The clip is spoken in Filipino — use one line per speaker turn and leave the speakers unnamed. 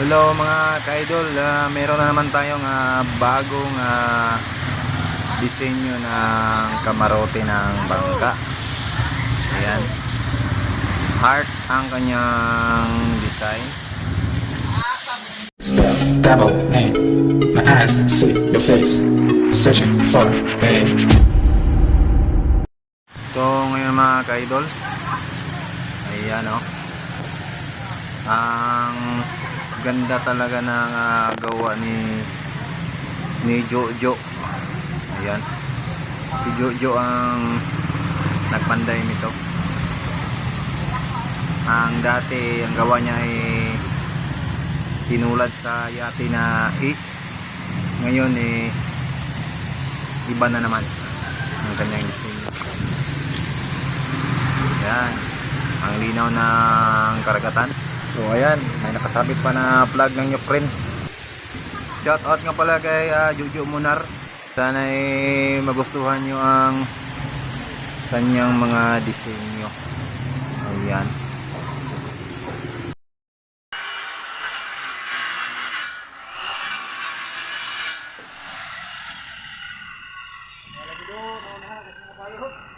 Hello mga ka-idol, Ah, meron na naman tayong ah, bagong ah, disenyo ng kamarote ng bangka. Ayan. Heart ang kanyang design.
Spell double name. My eyes see your face. Searching for a
So ngayon mga ka-idol, ayan o. Ang ganda talaga ng ah, gawa ni ni Jojo. Ayan. Si Jojo ang nagpanday nito. Ang dati, ang gawa niya ay tinulad sa yate na Ace. Ngayon eh iba na naman ang kanyang disenyo. Ayan. Ang linaw ng karagatan. So ayan, may nakasabit pa na plug ng Ukraine. Shout out nga pala kay uh, Jojo Munar. Sana ay magustuhan nyo ang kanyang mga disenyo. Ayan. Thank you.